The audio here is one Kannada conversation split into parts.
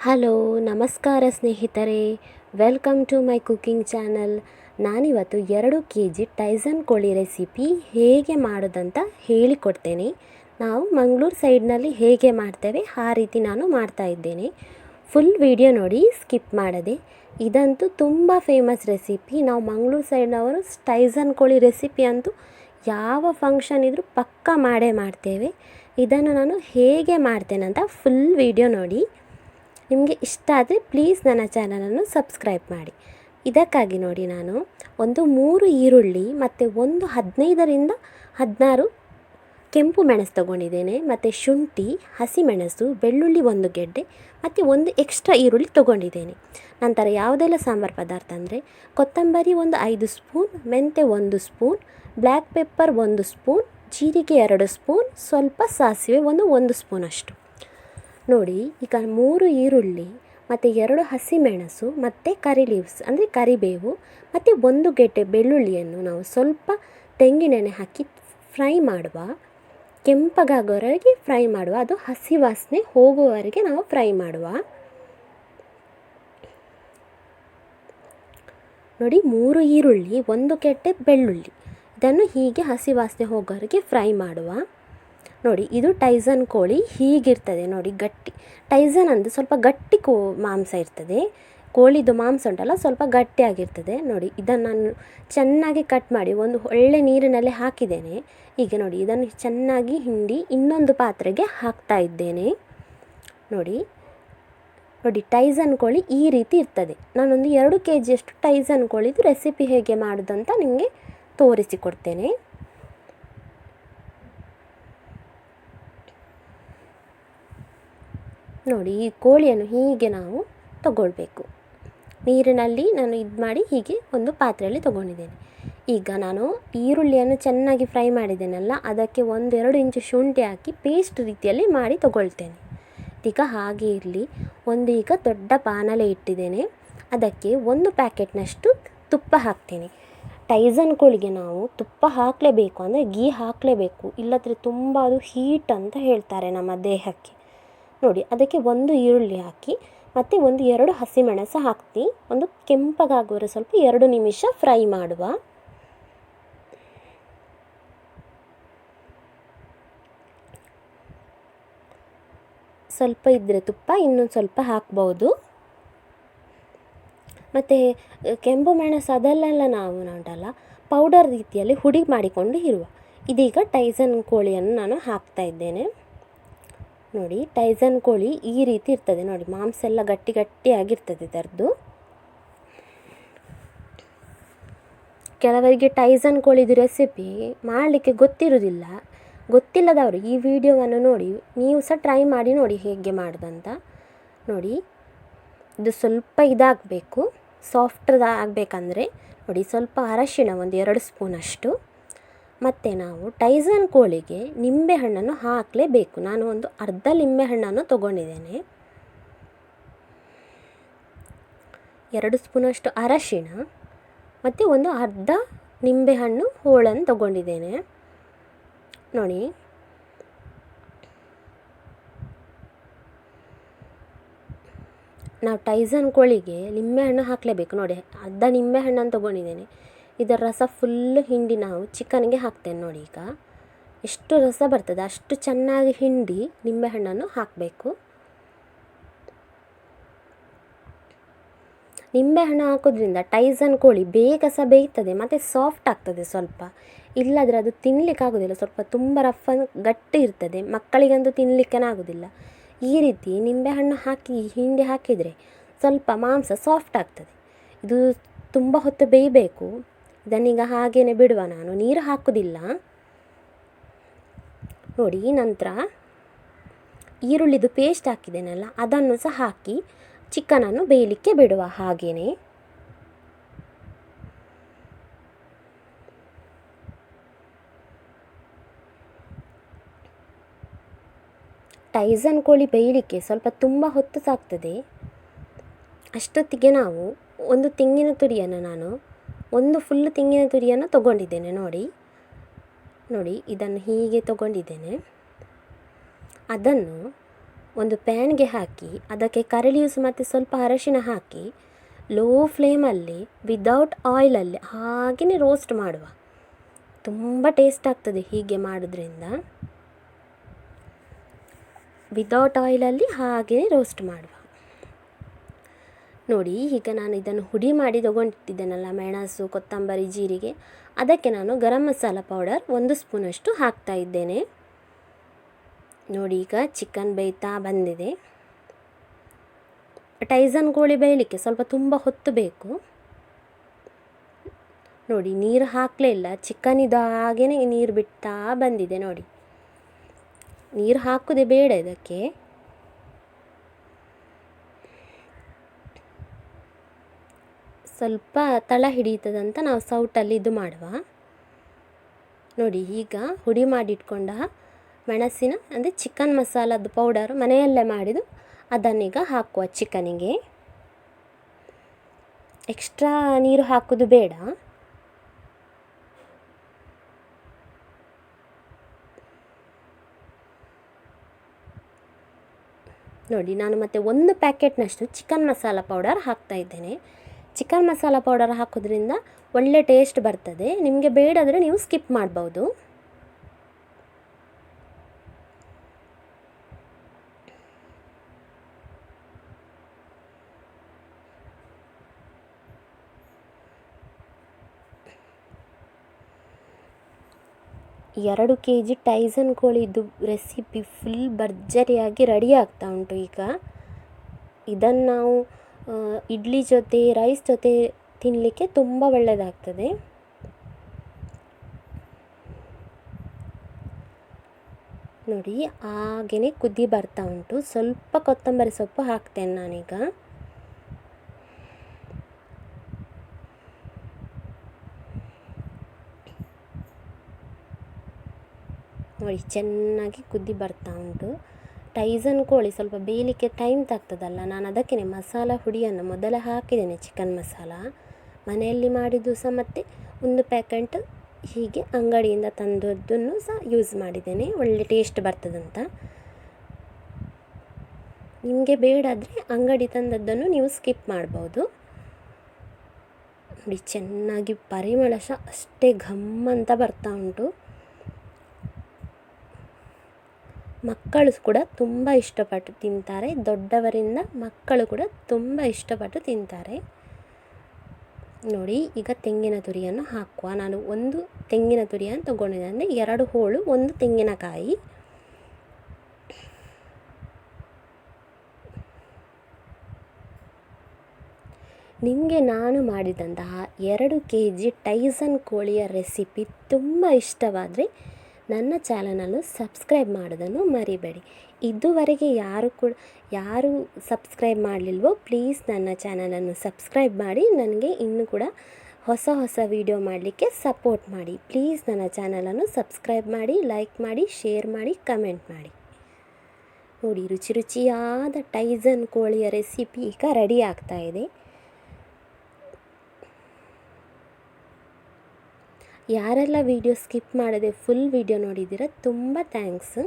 ಹಲೋ, ನಮಸ್ಕಾರ ಸ್ನೇಹಿತರೆ. Welcome to my cooking channel. ನಾನಿವತ್ತು ಎರಡು ಕೆ ಜಿ ಟೈಸನ್ ಕೋಳಿ ರೆಸಿಪಿ ಹೇಗೆ ಮಾಡೋದಂತ ಹೇಳಿಕೊಡ್ತೇನೆ. ನಾವು ಮಂಗಳೂರು ಸೈಡ್ನಲ್ಲಿ ಹೇಗೆ ಮಾಡ್ತೇವೆ ಆ ರೀತಿ ನಾನು ಮಾಡ್ತಾ ಇದ್ದೇನೆ. ಫುಲ್ ವಿಡಿಯೋ ನೋಡಿ ಸ್ಕಿಪ್ ಮಾಡದೆ. ಇದಂತೂ ತುಂಬ ಫೇಮಸ್ ರೆಸಿಪಿ. ನಾವು ಮಂಗಳೂರು ಸೈಡ್ನವರು ಟೈಸನ್ ಕೋಳಿ ರೆಸಿಪಿ ಅಂತೂ ಯಾವ ಫಂಕ್ಷನ್ ಇದ್ದರೂ ಪಕ್ಕ ಮಾಡೇ ಮಾಡ್ತೇವೆ. ಇದನ್ನು ನಾನು ಹೇಗೆ ಮಾಡ್ತೇನೆ ಅಂತ ಫುಲ್ ವಿಡಿಯೋ ನೋಡಿ. ನಿಮಗೆ ಇಷ್ಟ ಆದರೆ ಪ್ಲೀಸ್ ನನ್ನ ಚಾನಲನ್ನು ಸಬ್ಸ್ಕ್ರೈಬ್ ಮಾಡಿ. ಇದಕ್ಕಾಗಿ ನೋಡಿ ನಾನು ಒಂದು ಮೂರು ಈರುಳ್ಳಿ ಮತ್ತು ಒಂದು ಹದಿನೈದರಿಂದ ಹದಿನಾರು ಕೆಂಪು ಮೆಣಸು ತೊಗೊಂಡಿದ್ದೇನೆ, ಮತ್ತು ಶುಂಠಿ ಹಸಿಮೆಣಸು ಬೆಳ್ಳುಳ್ಳಿ ಒಂದು ಗೆಡ್ಡೆ, ಮತ್ತು ಒಂದು ಎಕ್ಸ್ಟ್ರಾ ಈರುಳ್ಳಿ ತೊಗೊಂಡಿದ್ದೇನೆ. ನಂತರ ಯಾವುದೆಲ್ಲ ಸಾಂಬಾರು ಪದಾರ್ಥ ಅಂದರೆ ಕೊತ್ತಂಬರಿ ಒಂದು ಐದು ಸ್ಪೂನ್ ಮೆಂತೆ ಒಂದು ಸ್ಪೂನ್ ಬ್ಲ್ಯಾಕ್ ಪೆಪ್ಪರ್ ಒಂದು ಸ್ಪೂನ್, ಜೀರಿಗೆ ಎರಡು ಸ್ಪೂನ್, ಸ್ವಲ್ಪ ಸಾಸಿವೆ ಒಂದು ಒಂದು ಸ್ಪೂನಷ್ಟು. ನೋಡಿ, ಈಗ ಮೂರು ಈರುಳ್ಳಿ, ಮತ್ತು ಎರಡು ಹಸಿಮೆಣಸು, ಮತ್ತು ಕರಿ ಲೀವ್ಸ್ ಅಂದರೆ ಕರಿಬೇವು ಮತ್ತು ಒಂದು ಗೆಡ್ಡೆ ಬೆಳ್ಳುಳ್ಳಿಯನ್ನು ನಾವು ಸ್ವಲ್ಪ ತೆಂಗಿನೆಣ್ಣೆ ಹಾಕಿ ಫ್ರೈ ಮಾಡುವ. ಕೆಂಪಗಾಗೋವರೆಗೆ ಫ್ರೈ ಮಾಡುವ. ಅದು ಹಸಿ ವಾಸನೆ ಹೋಗುವವರೆಗೆ ನಾವು ಫ್ರೈ ಮಾಡುವ. ನೋಡಿ, ಮೂರು ಈರುಳ್ಳಿ, ಒಂದು ಗೆಡ್ಡೆ ಬೆಳ್ಳುಳ್ಳಿ. ಇದನ್ನು ಹೀಗೆ ಹಸಿ ವಾಸನೆ ಹೋಗೋವರೆಗೆ ಫ್ರೈ ಮಾಡುವ. ನೋಡಿ, ಇದು ಟೈಸನ್ ಕೋಳಿ ಹೀಗಿರ್ತದೆ. ನೋಡಿ, ಗಟ್ಟಿ. ಟೈಸನ್ ಅಂದರೆ ಸ್ವಲ್ಪ ಗಟ್ಟಿ ಕೋ, ಮಾಂಸ ಇರ್ತದೆ. ಕೋಳಿದು ಮಾಂಸ ಉಂಟಲ್ಲ, ಸ್ವಲ್ಪ ಗಟ್ಟಿಯಾಗಿರ್ತದೆ. ನೋಡಿ, ಇದನ್ನು ನಾನು ಚೆನ್ನಾಗಿ ಕಟ್ ಮಾಡಿ ಒಂದು ಒಳ್ಳೆ ನೀರಿನಲ್ಲಿ ಹಾಕಿದ್ದೇನೆ. ಈಗ ನೋಡಿ, ಇದನ್ನು ಚೆನ್ನಾಗಿ ಹಿಂಡಿ ಇನ್ನೊಂದು ಪಾತ್ರೆಗೆ ಹಾಕ್ತಾ ಇದ್ದೇನೆ. ನೋಡಿ ನೋಡಿ ಟೈಸನ್ ಕೋಳಿ ಈ ರೀತಿ ಇರ್ತದೆ. ನಾನೊಂದು ಎರಡು ಕೆ ಜಿಯಷ್ಟು ಟೈಸನ್ ಕೋಳಿದು ರೆಸಿಪಿ ಹೇಗೆ ಮಾಡೋದು ಅಂತ ನಿಮಗೆ ತೋರಿಸಿಕೊಡ್ತೇನೆ ನೋಡಿ, ಈ ಕೋಳಿಯನ್ನು ಹೀಗೆ ನಾವು ತಗೊಳ್ಬೇಕು. ನೀರಿನಲ್ಲಿ ನಾನು ಇದು ಮಾಡಿ ಹೀಗೆ ಒಂದು ಪಾತ್ರೆಯಲ್ಲಿ ತಗೊಂಡಿದ್ದೇನೆ. ಈಗ ನಾನು ಈರುಳ್ಳಿಯನ್ನು ಚೆನ್ನಾಗಿ ಫ್ರೈ ಮಾಡಿದ್ದೇನಲ್ಲ, ಅದಕ್ಕೆ ಒಂದೆರಡು ಇಂಚು ಶುಂಠಿ ಹಾಕಿ ಪೇಸ್ಟ್ ರೀತಿಯಲ್ಲಿ ಮಾಡಿ ತಗೊಳ್ತೇನೆ. ಈಗ ಹಾಗೆ ಇರಲಿ, ಒಂದು ಈಗ ದೊಡ್ಡ ಪಾನಲೆ ಇಟ್ಟಿದ್ದೇನೆ. ಅದಕ್ಕೆ ಒಂದು ಪ್ಯಾಕೆಟ್ನಷ್ಟು ತುಪ್ಪ ಹಾಕ್ತೇನೆ. ಟೈಸನ್ ಕೋಳಿಗೆ ನಾವು ತುಪ್ಪ ಹಾಕಲೇಬೇಕು ಅಂದರೆ ಗೀ ಹಾಕಲೇಬೇಕು. ಇಲ್ಲದ್ರೆ ತುಂಬ ಅದು ಹೀಟ್ ಅಂತ ಹೇಳ್ತಾರೆ ನಮ್ಮ ದೇಹಕ್ಕೆ. ನೋಡಿ, ಅದಕ್ಕೆ ಒಂದು ಈರುಳ್ಳಿ ಹಾಕಿ, ಮತ್ತು ಒಂದು ಎರಡು ಹಸಿಮೆಣಸು ಹಾಕ್ತಿ. ಒಂದು ಕೆಂಪಗಾಗುವರೆ ಸ್ವಲ್ಪ ಎರಡು ನಿಮಿಷ ಫ್ರೈ ಮಾಡುವ. ಸ್ವಲ್ಪ ಇದ್ದರೆ ತುಪ್ಪ, ಇನ್ನೊಂದು ಸ್ವಲ್ಪ ಹಾಕ್ಬೋದು. ಮತ್ತು ಕೆಂಪು ಮೆಣಸು ಅದಲ್ಲೆಲ್ಲ ನಾವು ನೋಡಲ್ಲ, ಪೌಡರ್ ರೀತಿಯಲ್ಲಿ ಹುಡಿ ಮಾಡಿಕೊಂಡು ಇರುವ. ಇದೀಗ ಟೈಸನ್ ಕೋಳಿಯನ್ನು ನಾನು ಹಾಕ್ತಾ ಇದ್ದೇನೆ. ನೋಡಿ ಟೈಸನ್ ಕೋಳಿ ಈ ರೀತಿ ಇರ್ತದೆ. ನೋಡಿ, ಮಾಂಸ ಎಲ್ಲ ಗಟ್ಟಿ ಗಟ್ಟಿಯಾಗಿರ್ತದೆ ಇದರದ್ದು. ಕೆಲವರಿಗೆ ಟೈಸನ್ ಕೋಳಿದು ರೆಸಿಪಿ ಮಾಡಲಿಕ್ಕೆ ಗೊತ್ತಿರೋದಿಲ್ಲ. ಗೊತ್ತಿಲ್ಲದವರು ಈ ವಿಡಿಯೋವನ್ನು ನೋಡಿ, ನೀವು ಸಹ ಟ್ರೈ ಮಾಡಿ ನೋಡಿ ಹೇಗೆ ಮಾಡೋದಂತ. ನೋಡಿ, ಇದು ಸ್ವಲ್ಪ ಇದಾಗಬೇಕು. ಸಾಫ್ಟ್ ಆಗಬೇಕಂದ್ರೆ ನೋಡಿ, ಸ್ವಲ್ಪ ಅರಶಿನ ಒಂದು ಎರಡು ಸ್ಪೂನಷ್ಟು ಮತ್ತು ನಾವು ಟೈಸನ್ ಕೋಳಿಗೆ ನಿಂಬೆಹಣ್ಣನ್ನು ಹಾಕಲೇಬೇಕು. ನಾನು ಒಂದು ಅರ್ಧ ನಿಂಬೆಹಣ್ಣನ್ನು ತಗೊಂಡಿದ್ದೇನೆ. ಎರಡು ಸ್ಪೂನಷ್ಟು ಅರಶಿಣ ಮತ್ತು ಒಂದು ಅರ್ಧ ನಿಂಬೆಹಣ್ಣು ಹೋಳನ್ನು ತಗೊಂಡಿದ್ದೇನೆ. ನೋಡಿ. ನಾವು ಟೈಸನ್ ಕೋಳಿಗೆ ನಿಂಬೆಹಣ್ಣು ಹಾಕಲೇಬೇಕು. ನೋಡಿ, ಅರ್ಧ ನಿಂಬೆಹಣ್ಣನ್ನು ತೊಗೊಂಡಿದ್ದೇನೆ. ಇದರ ರಸ ಫುಲ್ಲು ಹಿಂಡಿ ನಾವು ಚಿಕನ್ಗೆ ಹಾಕ್ತೇನೆ ನೋಡಿ ಈಗ. ಎಷ್ಟು ರಸ ಬರ್ತದೆ ಅಷ್ಟು ಚೆನ್ನಾಗಿ ಹಿಂಡಿ ನಿಂಬೆಹಣ್ಣನ್ನು ಹಾಕಬೇಕು. ನಿಂಬೆಹಣ್ಣು ಹಾಕೋದ್ರಿಂದ ಟೈಸನ್ ಕೋಳಿ ಬೇಗ ಸಹ ಬೇಯ್ತದೆ, ಮತ್ತು ಸಾಫ್ಟ್ ಆಗ್ತದೆ ಸ್ವಲ್ಪ. ಇಲ್ಲದ್ರೆ ಅದು ತಿನ್ನಲಿಕ್ಕೆ ಆಗೋದಿಲ್ಲ, ಸ್ವಲ್ಪ ತುಂಬ ರಫ್ ಗಟ್ಟಿ ಇರ್ತದೆ, ಮಕ್ಕಳಿಗಂತೂ ತಿನ್ನಲಿಕ್ಕೆ ಆಗೋದಿಲ್ಲ. ಈ ರೀತಿ ನಿಂಬೆಹಣ್ಣು ಹಾಕಿ, ಹಿಂಡಿ ಹಾಕಿದರೆ ಸ್ವಲ್ಪ ಮಾಂಸ ಸಾಫ್ಟ್ ಆಗ್ತದೆ. ಇದು ತುಂಬ ಹೊತ್ತು ಬೇಯಬೇಕು. ಇದನ್ನೀಗ ಹಾಗೇ ಬಿಡುವ ನಾನು. ನೀರು ಹಾಕೋದಿಲ್ಲ. ನೋಡಿ ನಂತರ ಈರುಳ್ಳಿದು ಪೇಸ್ಟ್ ಹಾಕಿದ್ದೇನಲ್ಲ ಅದನ್ನು ಸಹ ಹಾಕಿ ಚಿಕನನ್ನು ಬೇಯಲಿಕ್ಕೆ ಬಿಡುವ ಹಾಗೆಯೇ ಟೈಸನ್ ಕೋಳಿ ಬೇಯಲಿಕ್ಕೆ ಸ್ವಲ್ಪ ತುಂಬ ಹೊತ್ತು ಸಾಕ್ತದೆ. ಅಷ್ಟೊತ್ತಿಗೆ ನಾವು ಒಂದು ತೆಂಗಿನ ತುರಿಯನ್ನು ನಾನು ಒಂದು ಫುಲ್ ತೆಂಗಿನ ತುರಿಯನ್ನು ತಗೊಂಡಿದ್ದೇನೆ, ನೋಡಿ. ನೋಡಿ, ಇದನ್ನು ಹೀಗೆ ತಗೊಂಡಿದ್ದೇನೆ. ಅದನ್ನು ಒಂದು ಪ್ಯಾನ್ಗೆ ಹಾಕಿ, ಅದಕ್ಕೆ ಕರಳಿಯೂಸ್ ಮತ್ತು ಸ್ವಲ್ಪ ಅರಶಿನ ಹಾಕಿ ಲೋ ಫ್ಲೇಮಲ್ಲಿ ವಿದೌಟ್ ಆಯಿಲಲ್ಲಿ ಹಾಗೆಯೇ ರೋಸ್ಟ್ ಮಾಡುವ. ತುಂಬ ಟೇಸ್ಟ್ ಆಗ್ತದೆ ಹೀಗೆ ಮಾಡೋದ್ರಿಂದ. ವಿದೌಟ್ ಆಯಿಲಲ್ಲಿ ಹಾಗೆಯೇ ರೋಸ್ಟ್ ಮಾಡುವ. ನೋಡಿ, ಈಗ ನಾನು ಇದನ್ನು ಹುಡಿ ಮಾಡಿ ತೊಗೊಂಡಿದ್ದೇನಲ್ಲ ಮೆಣಸು, ಕೊತ್ತಂಬರಿ, ಜೀರಿಗೆ. ಅದಕ್ಕೆ ನಾನು ಗರಂ ಮಸಾಲ ಪೌಡರ್ ಒಂದು ಸ್ಪೂನಷ್ಟು ಹಾಕ್ತಾ ಇದ್ದೇನೆ. ನೋಡಿ, ಈಗ ಚಿಕನ್ ಬೇಯ್ತಾ ಬಂದಿದೆ. ಟೈಸನ್ ಕೋಳಿ ಬೇಯಲಿಕ್ಕೆ ಸ್ವಲ್ಪ ತುಂಬ ಹೊತ್ತು ಬೇಕು. ನೋಡಿ, ನೀರು ಹಾಕಲೇ ಇಲ್ಲ. ಚಿಕನ್ ಇದು ನೀರು ಬಿಡ್ತಾ ಬಂದಿದೆ ನೋಡಿ. ನೀರು ಹಾಕೋದೇ ಬೇಡ ಇದಕ್ಕೆ. ಸ್ವಲ್ಪ ತಳ ಹಿಡಿಯುತ್ತದಂತ ನಾವು ಸೌಟಲ್ಲಿ ಇದು ಮಾಡುವ. ನೋಡಿ, ಈಗ ಹುಡಿ ಮಾಡಿಟ್ಕೊಂಡ ಮೆಣಸಿನ, ಅಂದರೆ ಚಿಕನ್ ಮಸಾಲದ್ದು ಪೌಡರ್ ಮನೆಯಲ್ಲೇ ಮಾಡಿದ್ದು, ಅದನ್ನೀಗ ಹಾಕುವ ಚಿಕನಿಗೆ ಎಕ್ಸ್ಟ್ರಾ ನೀರು ಹಾಕೋದು ಬೇಡ. ನೋಡಿ, ನಾನು ಮತ್ತೆ ಒಂದು ಪ್ಯಾಕೆಟ್ನಷ್ಟು ಚಿಕನ್ ಮಸಾಲ ಪೌಡರ್ ಹಾಕ್ತಾ ಇದ್ದೇನೆ. ಚಿಕನ್ ಮಸಾಲ ಪೌಡರ್ ಹಾಕೋದ್ರಿಂದ ಒಳ್ಳೆ ಟೇಸ್ಟ್ ಬರ್ತದೆ. ನಿಮಗೆ ಬೇಡಾದರೆ ನೀವು ಸ್ಕಿಪ್ ಮಾಡ್ಬೋದು. ಎರಡು ಕೆ ಜಿ ಟೈಸನ್ ಕೋಳಿದು ರೆಸಿಪಿ ಫುಲ್ ಭರ್ಜರಿಯಾಗಿ ರೆಡಿ ಆಗ್ತಾ ಉಂಟು ಈಗ. ಇದನ್ನು ನಾವು ಇಡ್ಲಿ ಜೊತೆ ರೈಸ್ ಜೊತೆ ತಿನ್ನಲಿಕ್ಕೆ ತುಂಬ ಒಳ್ಳೆಯದಾಗ್ತದೆ ನೋಡಿ ಹಾಗೆಯೇ ಕುದಿ ಬರ್ತಾ ಉಂಟು. ಸ್ವಲ್ಪ ಕೊತ್ತಂಬರಿ ಸೊಪ್ಪು ಹಾಕ್ತೇನೆ ನಾನೀಗ. ನೋಡಿ, ಚೆನ್ನಾಗಿ ಕುದಿ ಬರ್ತಾ ಉಂಟು. ಟೈಸನ್ ಕೋಳಿ ಸ್ವಲ್ಪ ಬೇಯಲಿಕ್ಕೆ ಟೈಮ್ ತಾಗ್ತದಲ್ಲ. ನಾನು ಅದಕ್ಕೆ ಮಸಾಲ ಹುಡಿಯನ್ನು ಮೊದಲೇ ಹಾಕಿದ್ದೇನೆ ಚಿಕನ್ ಮಸಾಲ. ಮನೆಯಲ್ಲಿ ಮಾಡಿದ್ದು ಸಹ ಮತ್ತು ಒಂದು ಪ್ಯಾಕೆಟ್ ಹೀಗೆ ಅಂಗಡಿಯಿಂದ ತಂದದ್ದನ್ನು ಸಹ ಯೂಸ್ ಮಾಡಿದ್ದೇನೆ. ಒಳ್ಳೆ ಟೇಸ್ಟ್ ಬರ್ತದಂತ. ನಿಮಗೆ ಬೇಡಾದರೆ ಅಂಗಡಿ ತಂದದ್ದನ್ನು ನೀವು ಸ್ಕಿಪ್ ಮಾಡ್ಬೋದು. ನೋಡಿ, ಚೆನ್ನಾಗಿ ಪರಿಮಳ ಸಹ ಅಷ್ಟೇ ಘಮ್ಮಂತ ಬರ್ತಾ ಉಂಟು. ಮಕ್ಕಳು ಕೂಡ ತುಂಬ ಇಷ್ಟಪಟ್ಟು ತಿಂತಾರೆ. ದೊಡ್ಡವರಿಂದ ಮಕ್ಕಳು ಕೂಡ ತುಂಬ ಇಷ್ಟಪಟ್ಟು ತಿಂತಾರೆ. ನೋಡಿ, ಈಗ ತೆಂಗಿನ ತುರಿಯನ್ನು ಹಾಕುವ. ನಾನು ಒಂದು ತೆಂಗಿನ ತುರಿಯನ್ನು ತೊಗೊಂಡಿದ್ದೆ. ಅಂದರೆ ಎರಡು ಹೋಳು, ಒಂದು ತೆಂಗಿನಕಾಯಿ. ನಿಮಗೆ ನಾನು ಮಾಡಿದಂತಹ ಎರಡು ಕೆ ಜಿ ಟೈಸನ್ ಕೋಳಿಯ ರೆಸಿಪಿ ತುಂಬ ಇಷ್ಟವಾದರೆ ನನ್ನ ಚಾನಲನ್ನು ಸಬ್ಸ್ಕ್ರೈಬ್ ಮಾಡೋದನ್ನು ಮರಿಬೇಡಿ. ಇದುವರೆಗೆ ಯಾರು ಕೂಡ, ಯಾರು ಸಬ್ಸ್ಕ್ರೈಬ್ ಮಾಡಲಿಲ್ವೋ ಪ್ಲೀಸ್ ನನ್ನ ಚಾನಲನ್ನು ಸಬ್ಸ್ಕ್ರೈಬ್ ಮಾಡಿ. ನನಗೆ ಇನ್ನೂ ಕೂಡ ಹೊಸ ಹೊಸ ವಿಡಿಯೋ ಮಾಡಲಿಕ್ಕೆ ಸಪೋರ್ಟ್ ಮಾಡಿ. ಪ್ಲೀಸ್ ನನ್ನ ಚಾನಲನ್ನು ಸಬ್ಸ್ಕ್ರೈಬ್ ಮಾಡಿ, ಲೈಕ್ ಮಾಡಿ, ಶೇರ್ ಮಾಡಿ, ಕಮೆಂಟ್ ಮಾಡಿ. ನೋಡಿ, ರುಚಿ ರುಚಿಯಾದ ಟೈಸನ್ ಕೋಳಿಯ ರೆಸಿಪಿ ಈಗ ರೆಡಿ ಆಗ್ತಾ ಇದೆ. ಯಾರೆಲ್ಲ ವೀಡಿಯೋ ಸ್ಕಿಪ್ ಮಾಡದೆ ಫುಲ್ ವೀಡಿಯೋ ನೋಡಿದ್ದೀರ, ತುಂಬ ಥ್ಯಾಂಕ್ಸ್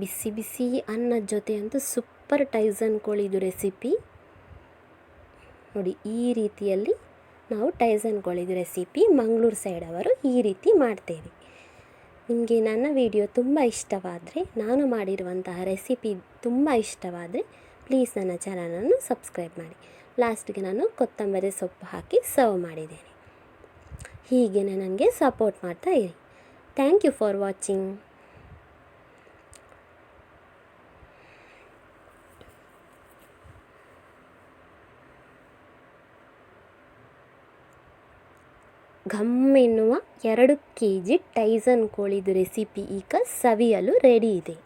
ಬಿಸಿ ಬಿಸಿ ಅನ್ನದ ಜೊತೆ ಅಂತೂ ಸೂಪರ್ ಟೈಸನ್ ಕೋಳಿದು ರೆಸಿಪಿ ನೋಡಿ, ಈ ರೀತಿಯಲ್ಲಿ ನಾವು ಟೈಸನ್ ಕೋಳಿದು ರೆಸಿಪಿ ಮಂಗಳೂರು ಸೈಡ್ ಅವರು ಈ ರೀತಿ ಮಾಡ್ತೇವೆ. ನಿಮಗೆ ನನ್ನ ವಿಡಿಯೋ ತುಂಬ ಇಷ್ಟವಾದರೆ, ನಾನು ಮಾಡಿರುವಂತಹ ರೆಸಿಪಿ ತುಂಬ ಇಷ್ಟವಾದರೆ ಪ್ಲೀಸ್ ನನ್ನ ಚಾನಲನ್ನು ಸಬ್ಸ್ಕ್ರೈಬ್ ಮಾಡಿ. ಲಾಸ್ಟಿಗೆ ನಾನು ಕೊತ್ತಂಬರಿ ಸೊಪ್ಪು ಹಾಕಿ ಸರ್ವ್ ಮಾಡಿದ್ದೇನೆ. ಹೀಗೆ ನನಗೆ ಸಪೋರ್ಟ್ ಮಾಡ್ತಾ ಇರಿ. Thank you for watching. ಘಮ್ ಎನ್ನುವ ಎರಡು ಕೆ ಜಿ ಟೈಸನ್ ಕೋಳಿದು ರೆಸಿಪಿ ಈಗ ಸವಿಯಲು ರೆಡಿ ಇದೆ.